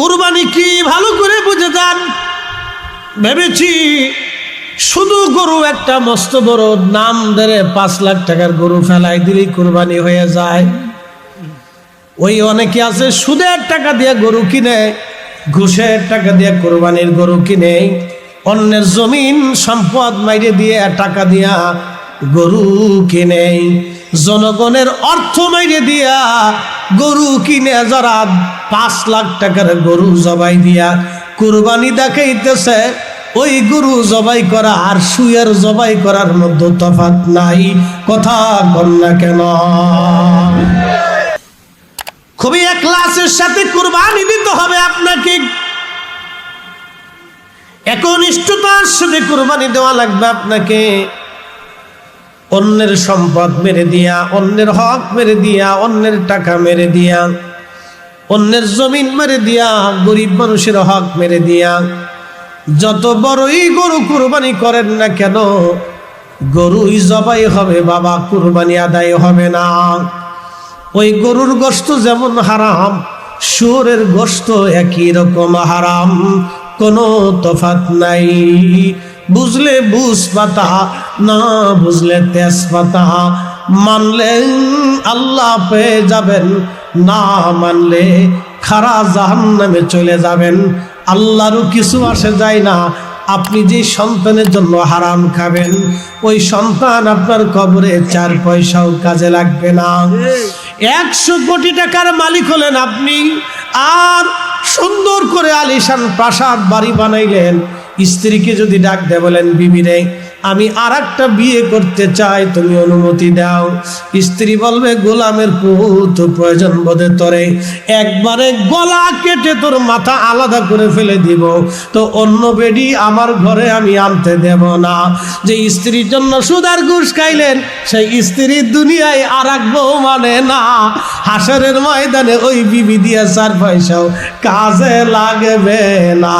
কোরবানি কি ভালো করে বুঝে যান। ভেবেছি শুধু গরু একটা মস্ত বড় নাম ধরে পাঁচ লাখ টাকার গরু ফেলাই দিলেই কোরবানি হয়ে যায়। ওই অনেকে আছে, সুদের টাকা দিয়ে গরু কিনে, ঘুষের টাকা দিয়ে কোরবানির গরু কিনে, অন্যের জমিন সম্পদ মাইরে দিয়ে টাকা দিয়া গরু কিনে, জনগণের অর্থ মাইরে দিয়া গরু কিনে যারা পাঁচ লাখ টাকার গরু জবাই দিয়া কোরবানি দেখাইতেছে, ওই গরু জবাই করা আর সুয়ের জবাই করার মধ্যে তফাৎ নাই। কথা কন না কেন? খুবই একলাসের সাথে কুরবানি দিতে হবে আপনাকে। একনিষ্ঠতার সাথে কুরবানি দেওয়া লাগবে আপনাকে। অন্যের সম্পদ মেরে দিয়া, অন্যের হক মেরে দিয়া, অন্যের টাকা মেরে দিয়া, অন্যের জমিন মেরে দিয়া, গরিব মানুষের হক মেরে দিয়া। যত বড়ই গরু কুরবানি করেন না কেন, গরুই জবাই হবে বাবা, কুরবানি আদায় হবে না। ওই গরুর গোস্ত যেমন হারাম, শুয়োরের গোস্ত একই রকম হারাম, কোনো তফাত নাই। বুঝলে বুঝ পাতা না বুঝলে তেজপাতা মানলে আল্লাহ পেয়ে যাবেন, না মানলে খারা জাহান নামে চলে যাবেন। আল্লাহরও কিছু আসে যায় না, আপনি যে সন্তানের জন্য হারাম খাবেন, ওই সন্তান আপনার কবরে চার পয়সাও কাজে লাগবে না। একশো কোটি টাকার মালিক হলেন আপনি, আর সুন্দর করে আলিশান প্রাসাদ বাড়ি বানাইলেন। স্ত্রীকে যদি ডাক দেয় বলেন বিবিরে আমি আর একটা বিয়ে করতে চাই, তুমি অনুমতি দাও। স্ত্রী বলবে, গোলামের পুত, প্রয়োজন বোধে তোরে। একবারে গলা কেটে তোর মাথা আলাদা করে ফেলে দিব। তো অন্য বেডি আমার ঘরে আমি আনতে দেব না। যে স্ত্রীর জন্য সুদার ঘুষ খাইলেন, সেই স্ত্রীর দুনিয়ায় আর এক বউ মানে না। হাসরের ময়দানে ওই বিবি দিয়ে চার পয়সাও কাজে লাগবে না।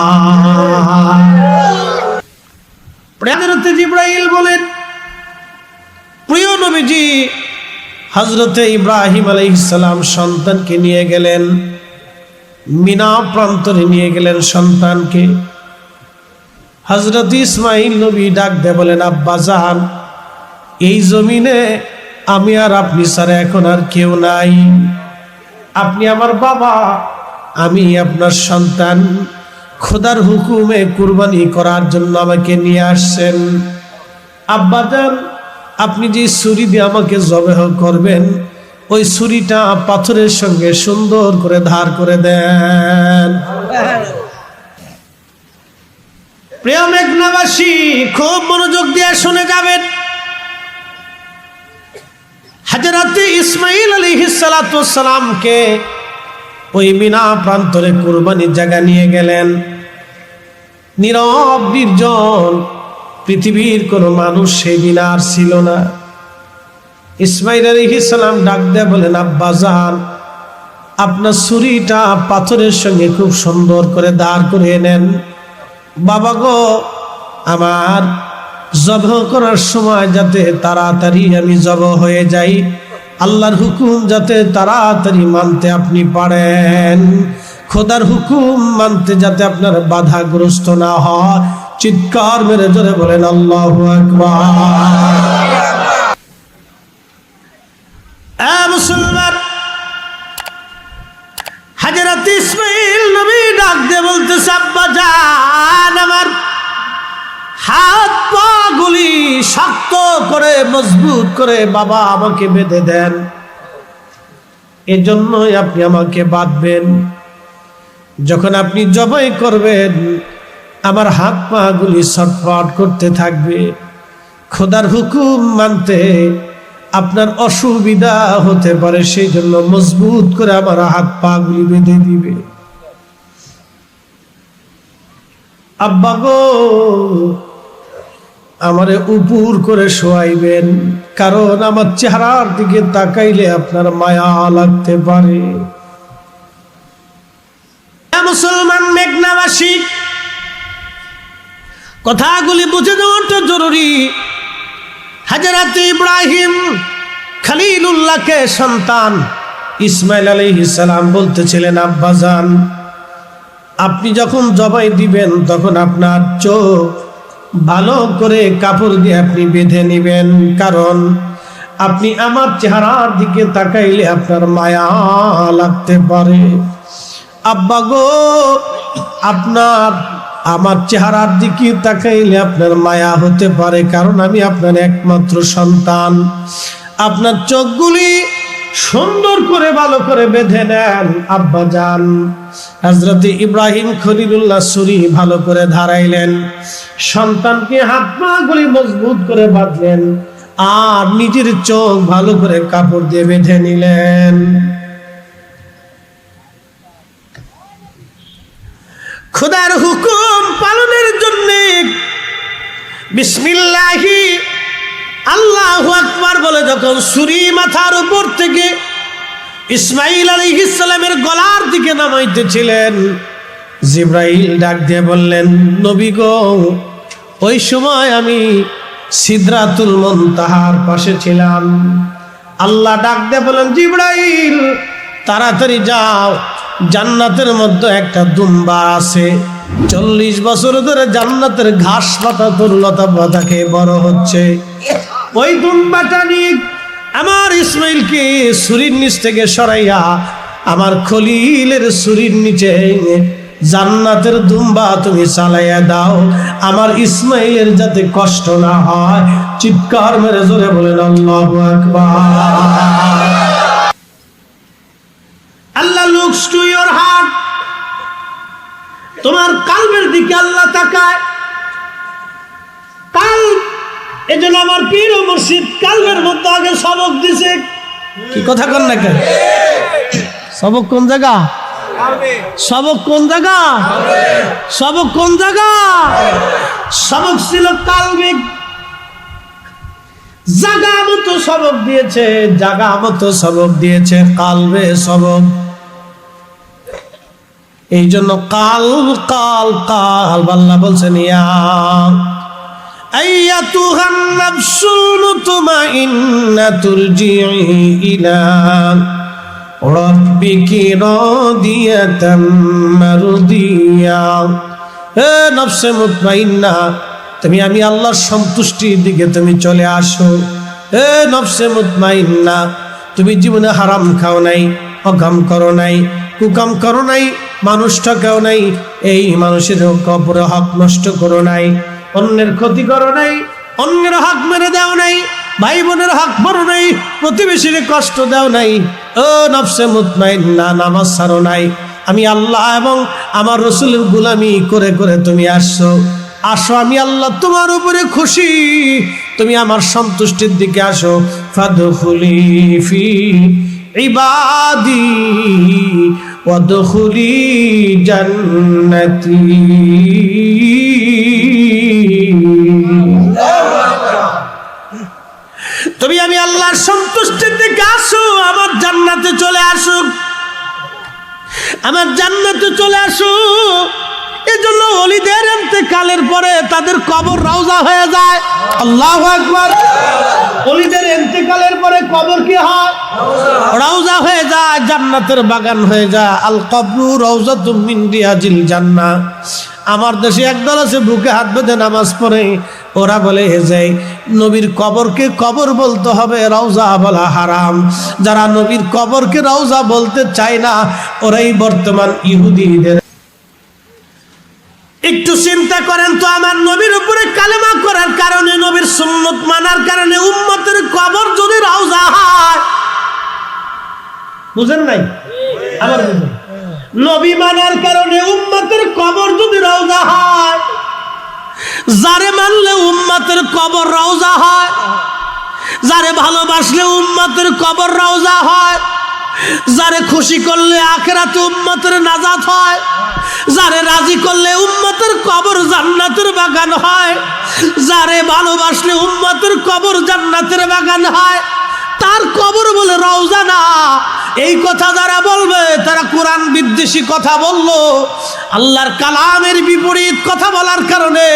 হজরতে ইব্রাহিম আলাইসালাম সন্তানকে নিয়ে গেলেন। মিনা প্রান্তরে নিয়ে গেলেন সন্তানকে। হজরত ইসমাইল নবী ডাক দে বলেন, আব্বা, যান। এই জমিনে আমি আর আপনি স্যার এখন আর কেউ নাই। আপনি আমার বাবা, আমি আপনার সন্তান। খোদার হুকুমে কুরবানি করার জন্য আমাকে নিয়ে আসছেন। আব্বাজান আপনি যে ছুরি দিয়ে আমাকে জবেহ করবেন, ওই ছুরিটা পাথরের সঙ্গে সুন্দর করে ধার করে দেন। প্রিয় মেঘনাবাসী, খুব মনোযোগ দিয়ে শুনে যাবেন। হাজরাতে ইসমাইল আলী সালামকে ওই মিনা প্রান্তরে কোরবানির জায়গা নিয়ে গেলেন। নীরব নির্জন পৃথিবীর কোনো মানুষ সেই দিন আর ছিল না। ইসমাইল আলী সালাম ডাক দেয় বলেন, আব্বা, যান। আপনার ছুরিটা পাথরের সঙ্গে খুব সুন্দর করে দাঁড় করিয়ে নেন। বাবা গো, আমার জব করার সময় যাতে তাড়াতাড়ি আমি জব হয়ে যাই, আল্লাহর হুকুম যাতে তাড়াতাড়ি মানতে আপনি পারেন। খোদার হুকুম মানতে যাতে আপনার বাধাগ্রস্ত না হয়। চিৎকার মেরে জোরে বলেন, আল্লাহ মুসলমান, হাজরত ইসমাইল নবী ডাক দিয়ে বলতেছে, আব্বা জান, আমার হাত পা গুলি শক্ত করে, মজবুত করে বাবা আমাকে বেঁধে দেন। এজন্যই আপনি আমাকে বাঁধবেন। যখন আপনি জবাই করবেন আমার হাত পা গুলি ছটফট করতে থাকবে। খোদার হুকুম মানতে আপনার অসুবিধা হতে পারে সেই জন্য মজবুত করে আমার হাত পা গুলি বেঁধে দিবে। আব্বা গো, আমারে উপুর করে শোয়াইবেন, কারণ আমার চেহারার দিকে তাকাইলে আপনার মায়া লাগতে পারে। মুসলমান মেঘনাবাসী কথাগুলি বুঝে নেওয়াটা জরুরি। হাজারাত ইব্রাহিম খালিলুল্লাহকে সন্তান ইসমাইল আলী সালাম বলতেছিলেন আব্বাজান আপনি যখন জবাই দিবেন, তখন আপনার চোখ ভালো করে কাপড় দিয়ে আপনি বেঁধে নেবেন। কারণ আপনি আমার চেহারার দিকে তাকাইলে আপনার মায়া লাগতে পারে। আব্বা গো, আপনার আমার চেহারার দিকে তাকাইলে আপনার মায়া হতে পারে, কারণ আমি আপনার একমাত্র সন্তান। আপনার চোখগুলি সুন্দর করে, ভালো করে বেঁধে নেন, আব্বা যান। হজরত ইব্রাহিম খলিলুল্লাহ সুরি ভালো করে ধারাইলেন। সন্তানকে হাত পা গুলি মজবুত করে বাঁধলেন আর নিজের চোখ ভালো করে কাপড় দিয়ে বেঁধে নিলেন। খুদার হুকুম পালনের জন্য। বিসমিল্লাহি। আল্লাহ আকবার বলে যখন সুরি মাথার উপর থেকে ইসমাইল আলী ইসলামের গলার দিকে নামাইতেছিলেন, জিব্রাইল ডাক দিয়ে বললেন, নবী গো, ওই সময় আমি সিদ্রাতুল মন্তাহার পাশে ছিলাম। আল্লাহ ডাক দিয়ে বললেন, জিব্রাইল, তাড়াতাড়ি যাও জান্নাতের মধ্যে একটা দুম্বা আছে। চল্লিশ বছর ধরে জান্নাতের ঘাস পাতা তরুলতা পাতা খেয়ে বড় হচ্ছে। ওই দুম্বাটা নিয়ে আমার ইসমাইলকে সুরির নিচ থেকে সরাইয়া আমার খলিলের সুরির নিচে জান্নাতের দুম্বা তুমি চালাইয়া দাও। আমার ইসমাইলের যাতে কষ্ট না হয়, চিৎকার মেরে জোরে বলেন, আল্লাহু আকবার। আল্লাহ লুকস টু ইওর হার্ট তোমার কালবের দিকে আল্লাহ তাকায়। কাল, এজন্য আমার পীর মুর্শিদ কালবের মধ্যে আগে সবক দিছে। কি কথা কর না সবক কোন জায়গা? সবক কোন জায়গা? সবক কোন জায়গা? সবক ছিল কালবিক। জাগা মতো সবক দিয়েছে জাগা মতো সবক দিয়েছে কালবে সবক এই জন্য কাল কাল কাল আল্লাহ বলছেন ইয়া أيتها النفس المطمئنة ارجعي إلى ربك راضية مرضية হে নফসে মুতমাইন্না তুমি আমি আল্লাহর সন্তুষ্টির দিকে তুমি চলে আসো। হে নফসে মুতমাইন্না, তুমি জীবনে হারাম খাও নাই অকাম করো নাই, কুকাম করো নাই, মানুষ ঠকাও নাই, এই মানুষের কবরে হক নষ্ট করো নাই, অন্যের ক্ষতি করো নাই, অন্যের হক মেরে দাও নাই ভাই বোনের হক মারো নাই, প্রতিবেশীর কষ্ট দাও নাই, ও নফসে মুতমাইন না নামাজ ছাড়ো নাই, আমি আল্লাহ এবং আমার রসুলের গুলামি করে করে তুমি আসছো। আসো, আমি আল্লাহ তোমার উপরে খুশি। তুমি আমার সন্তুষ্টির দিকে আসো। ফাদখুলি ফি ইবাদি, ওয়াদখুলি জান্নাতি। তুমি আমি আল্লাহর সন্তুষ্টির দিকে আসো, আমার জান্নাতে চলে আসুক আমার জান্নাতে চলে আসো। এজন্য অলিদের পরে তাদের কবর রওজা হয়ে যায়। অলিদের পরে কবর কি হয়? রওজা হয়ে যায়, জান্নাতের বাগান হয়ে যায়। আল কবরু রিয়াজিল আমার দেশে একদল আছে, বুকে হাত বেঁধে নামাজ পড়ে। ওরা বলে যে নবীর কবরকে কবর বলতে হবে, রওজা বলা হারাম। যারা নবীর কবরকে রওজা বলতে চায় না, ওরাই বর্তমান ইহুদিদের একটু চিন্তা করেন তো, আমার নবীর উপরে কালেমা করার কারণে, নবীর সুন্নত মানার কারণে উম্মতের কবর যদি রওজা হয়। বুঝেন নাই? আবার নবী মানার কারণে উম্মতের কবর যদি রওজা হয়, যারে মানলে উম্মতের কবর রওজা হয়, যারে ভালোবাসলে উম্মতের কবর রওজা হয় যারে খুশি করলে আখেরাতে উম্মতের নাজাত হয়, যারে রাজি করলে উম্মতের কবর জান্নাতের বাগান হয়, যারে ভালোবাসলে উম্মতের কবর জান্নাতের বাগান হয়, তার কবর বলে রওজা না। এই কথা যারা বলবে, তারা কোরআন বিদ্বেষী কথা বলল। আল্লাহর কালামের বিপরীত কথা বলার কারণে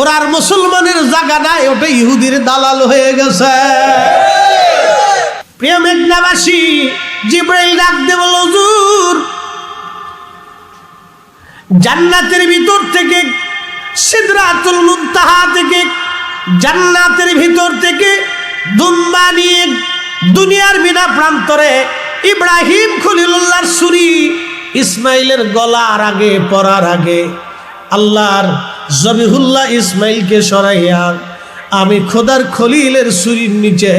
ওরা আর মুসলমানের জায়গা নাই, ওটা ইহুদির দালাল হয়ে গেছে। প্রিয় মেঘনাবাসী জিব্রাইল ডাক দে বল হুজুর, জান্নাতের ভিতর থেকে, সিদরাতুল মুনতাহা থেকে, জান্নাতের ভিতর থেকে দুম্বা নিয়ে দুনিয়ার বিনা প্রান্তরে ইব্রাহিম খলিলুল্লাহর সুরি ইসমাইলের গলার আগে পড়ার আগে, আল্লাহর জবিহুল্লাহ ইসমাইলকে সরাইয়া, আমি খোদার খলিলের সুরির নিচে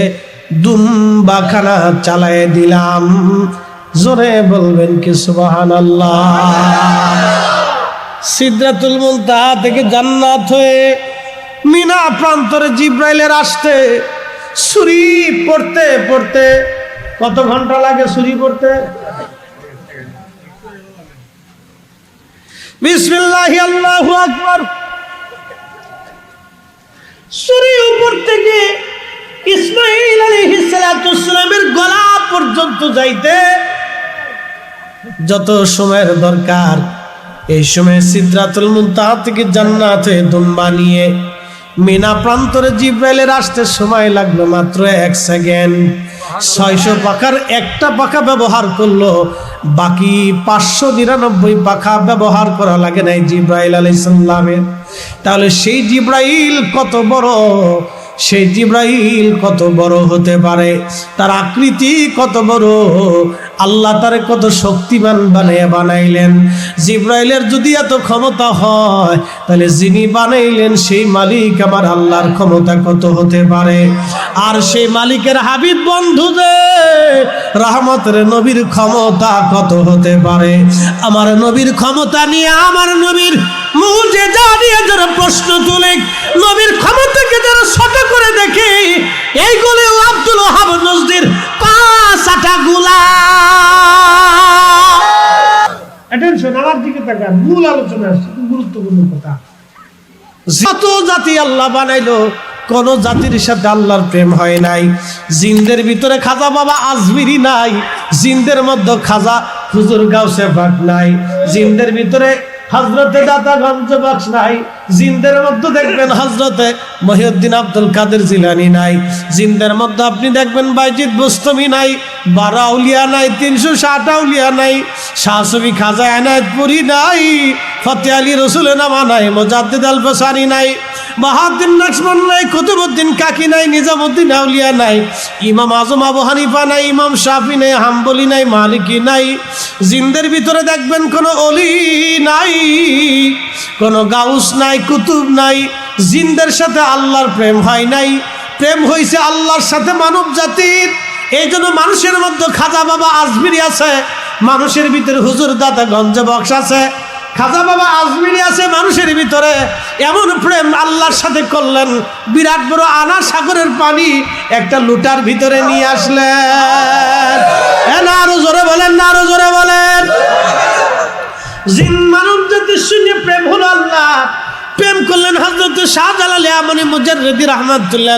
দুম্বাখানা চালায় দিলাম। জোরে বলবেন কি সুবাহান আল্লাহ সিদ্ধাতুল মুনতাহা থেকে জান্নাত হয়ে মিনা প্রান্তরে জিব্রাইলের আসতে সুরি পড়তে পড়তে কত ঘণ্টা লাগে সুরি পড়তে? বিসমিল্লাহি, আল্লাহু আকবার। সুরি উপর থেকে ইসমাইল আলাইহিস সালাতুস সালামের গলা পর্যন্ত যাইতে যত সময়ের দরকার, এই সময় সিদ্ধাতুল মুনতাহা থেকে জান্নাতে দুম্বা নিয়ে মিনা প্রান্তরে জিব্রাইলের আসতে সময় লাগল মাত্র এক সেকেন্ড। ছয়শো পাখার একটা পাখা ব্যবহার করল, বাকি পাঁচশো নিরানব্বই পাখা ব্যবহার করা লাগে নাই জিব্রাইল আলাইসাল্লামের তাহলে সেই জিব্রাইল কত বড়? সেই জিব্রাইল কত বড় হতে পারে? তার আকৃতি কত বড়? আল্লাহ তার কত শক্তিমান বানাইয়া বানাইলেন। জিব্রাইলের যদি এত ক্ষমতা হয়, তাহলে যিনি বানাইলেন সেই মালিক আমার আল্লাহর ক্ষমতা কত হতে পারে? আর সেই মালিকের হাবিব বন্ধু যে, রহমতের নবীর ক্ষমতা কত হতে পারে? আমার নবীর ক্ষমতা নিয়ে আমার নবীর মুজে যা নিয়ে যারা প্রশ্ন তুলে নবীর ক্ষমতাকে যারা ছোট করে দেখে এইগুলো আব্দুল ওহাব নজদির পাঁচ আটা গুলা অ্যাটেনশন আমার দিকে তাকান মূল আলোচনা আসছে গুরুত্বপূর্ণ কথা। যত জাতি আল্লাহ বানাইলো কোন জাতির সাথে আল্লাহর প্রেম হয় নাই। জিনদের ভিতরে খাজা বাবা আজমিরি নাই জিনদের মধ্যে খাজা হুজুর গাউসে ভাট নাই। জিনদের ভিতরে হজরতে দাতা গঞ্জ বক্স নাই। জিনদের মধ্যে দেখবেন হজরতে মহিউদ্দিন আব্দুল কাদের জিলানি নাই, জিনদের মধ্যে আপনি দেখবেন বাইজিদ বুস্তমি নাই, বারা উলিয়া নাই, তিনশো ষাট আউলিয়া নাই শাহসবি খাজা এনায়তপুরি নাই, ফতে আলী রসুল নামা নাই, মোজাদ্দিদ আল বসারি নাই বাহাদ্দিন লক্ষ্মণ নাই কুতুবুদ্দিন কাকি নাই, নিজামুদ্দিন আউলিয়া নাই, ইমাম আজম আবু হানিফা নাই, ইমাম শাফি নাই, হাম্বলি নাই, মালিকি নাই, জিন্দের ভিতরে দেখবেন কোনো অলি নাই, কোনো গাউস নাই কুতুব নাই, জিনদের সাথে আল্লাহর প্রেম হয় নাই। প্রেম হয়েছে আল্লাহর সাথে মানব জাতির। এই জন্য মানুষের মধ্যে খাজা বাবা আজমিরি আছে, মানুষের ভিতরে হুজুর দাদা গঞ্জ বক্স আছে। খাজা বাবা আজমিরি আছে মানুষের ভিতরে। এমন প্রেম আল্লাহর সাথে করলেন, বিরাট বড় আনা সাগরের পানি একটা লুটার ভিতরে নিয়ে আসলেন। না, আরও জোরে বলেন না, আরও জোরে বলেন। জিন মানব জাতির সঙ্গে প্রেম হলো আল্লাহ। প্রেম করলেন হজরত শাহজালাল আমনি মুজাররদি রহমাতুল্লাহ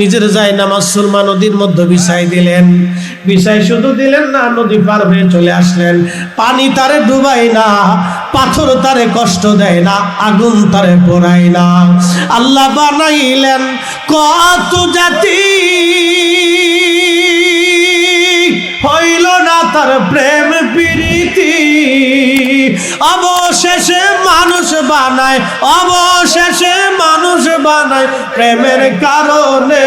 নিজের যায় নামাজ সুরমা নদীর মধ্যে বিছাই দিলেন। বিছাই শুধু দিলেন না, নদী পার হয়ে চলে আসলেন। পানি তারে ডুবাই না, পাথর তারে কষ্ট দেয় না, আগুন তারে পোড়ায় না। আল্লাহ বানাইলেন কত জাতি। হইল না তার প্রেম প্রীতি। অবশেষে মানুষ বানায়, অবশেষে মানুষ বানায় প্রেমের কারণে,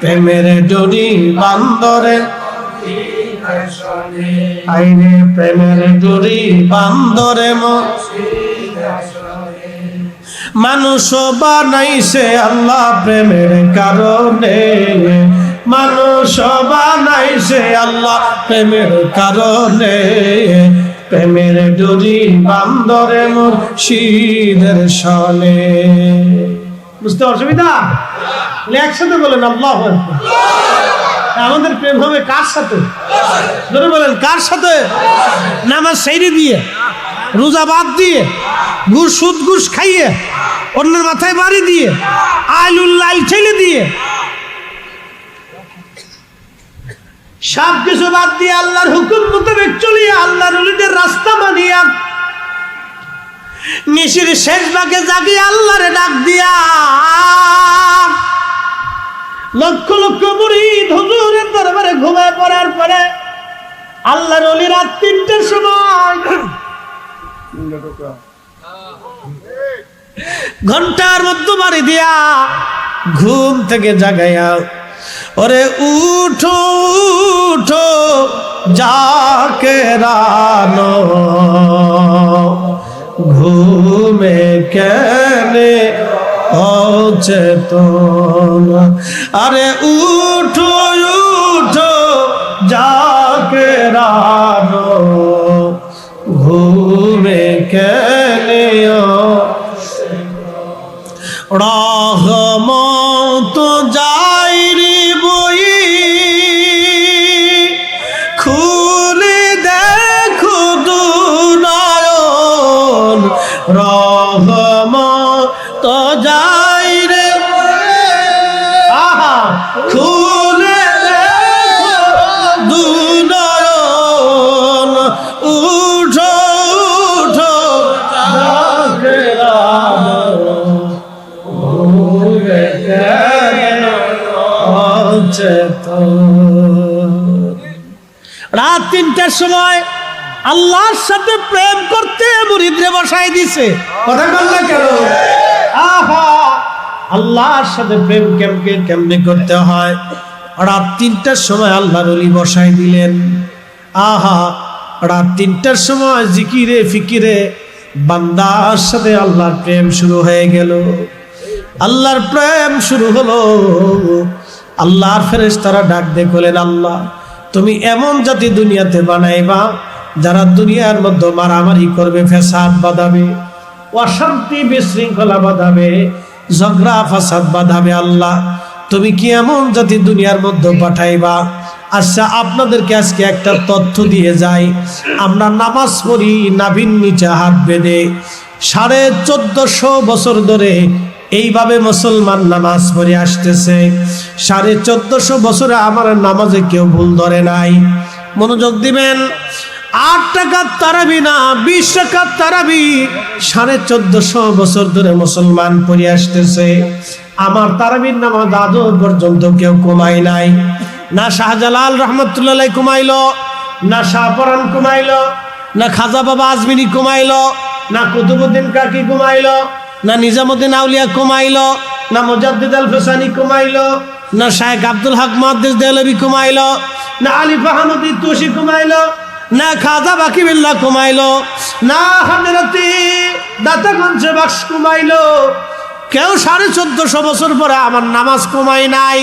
প্রেমের ডরি বান্দরে। আইনে প্রেমের ডরি বান্দরে মানুষ বানাইছে আল্লাহ প্রেমের কারণে। মানুষ বানাইছে আল্লাহ প্রেমের কারণে। প্রেমের ডুরি বান্দরে মুর্শিদের সনে। বুঝতে অসুবিধা? একসাথে বলেন, আল্লাহ আমাদের প্রেম হবে কার সাথে? ধরে বলেন, কার সাথে? নামাজ সেইরে দিয়ে, রোজা বাদ দিয়ে, ঘুষ, সুদ, ঘুষ খাইয়ে, অন্যের মাথায় বাড়ি দিয়ে আইলুল্লাহ ছেলে দিয়ে সব কিছু বাদ দিয়ে আল্লাহর হুকুম মোতাবেক চলিয়ে আল্লাহর উলিদের রাস্তা মানিয়া নিশির শেষ ভাগে জাগিয়ে আল্লাহরে ডাক দিয়া, লক্ষ লক্ষ মুরিদ হুজুরের দরবারে ঘুমায় পড়ার পরে আল্লাহর অলি রাত তিনটার সময় ঘণ্টার মধ্যে বাড়ি দিয়া ঘুম থেকে জাগাইয়া ওরে উঠো উঠো, যাকে রানো। ঘুমে কেনে অচেতন। আরে উঠো উঠো, যাকে রানো। ঘুমে কেনে রহমত যাইরি রাত তিনটার সময় আল্লাহর সাথে প্রেম করতে মুরিদরে বসাই দিছে। কথা বললে কেন? আহা! আল্লাহর সাথে প্রেম কেমকে, কেমনে করতে হয়? রাত তিনটার সময় আল্লাহর অলি বসাই দিলেন। আহা! রাত তিনটার সময় জিকিরে, ফিকিরে বান্দার সাথে আল্লাহর প্রেম শুরু হয়ে গেল। আল্লাহর প্রেম শুরু হলো। আল্লাহর ফেরেশ তারা ডাক দিয়ে বলেন, আল্লাহ, তুমি এমন জাতি দুনিয়াতে বানাইবা যারা দুনিয়ার মধ্যে মারামারি করবে ফেসাদ বাঁধাবে, অশান্তি বিশৃঙ্খলা বাঁধাবে, ঝগড়া, ফাসাদ বাঁধাবে। আল্লাহ, তুমি কি এমন জাতি দুনিয়ার মধ্যে পাঠাইবা? আচ্ছা আপনাদেরকে আজকে একটা তথ্য দিয়ে যাই। আমরা নামাজ পড়ি নাভিন নিচে হাত বেঁধে সাড়ে চোদ্দশো বছর ধরে এইভাবে মুসলমান নামাজ পড়ে আসতেছে। সাড়ে চোদ্দশো বছরে আমার নামাজে কেউ ভুল ধরে নাই। মনোযোগ দিবেন? আট টাকার তারাবি না, বিশ টাকার তারাবি। সাড়ে চোদ্দশো বছর ধরে মুসলমান পড়ে আসতেছে। আমার তারাবির নামাজ আদৌ পর্যন্ত কেউ কমাই নাই। না শাহজালাল রহমতুল্লাহ কমাইল, না শাহপরান কমাইল, না খাজা বাবা আজমিনী কমাইল, না কুতুবুদ্দিন কাকি কমাইলো না নিজামুদ্দিন আউলিয়া কমাইল, না মুজাদ্দিদ আল ফেসানি কমাইলো, না শাহেখ আব্দুল হক মহাদ্দেশ দেলবি কমাইলো, না আলী ফাহামুদ্দি তুষি কমাইলো, না খাজা বাকিবিল্লা কমাইল, না হামেরতি দাতাগঞ্জে বাক্স কমাইলো। কেউ সাড়ে চোদ্দশো বছর পরে আমার নামাজ কমাই নাই।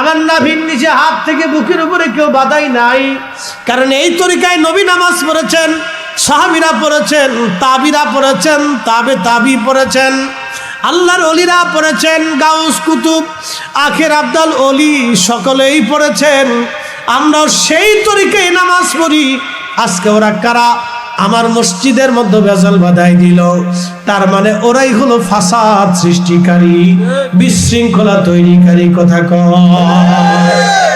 আমার নাভির নিচে হাত থেকে বুকের উপরে কেউ বাধাই নাই। কারণ এই তরিকায় নবী নামাজ পড়েছেন। সাহাবিরা পড়েছেন, তাবিরা পড়েছেন, তাবে তাবি পড়েছেন, আল্লাহর অলিরা পড়েছেন, গাউস কুতুব, আখের আব্দাল অলি সকলেই পড়েছেন। আমরা সেই তরিকায় নামাজ পড়ি। আজকে ওরা কারা? আমার মসজিদের মধ্যে বেজাল বাধাই দিল। তার মানে ওরাই হলো ফাসাদ সৃষ্টিকারী, বিশৃঙ্খলা তৈরিকারী, কথা কয়।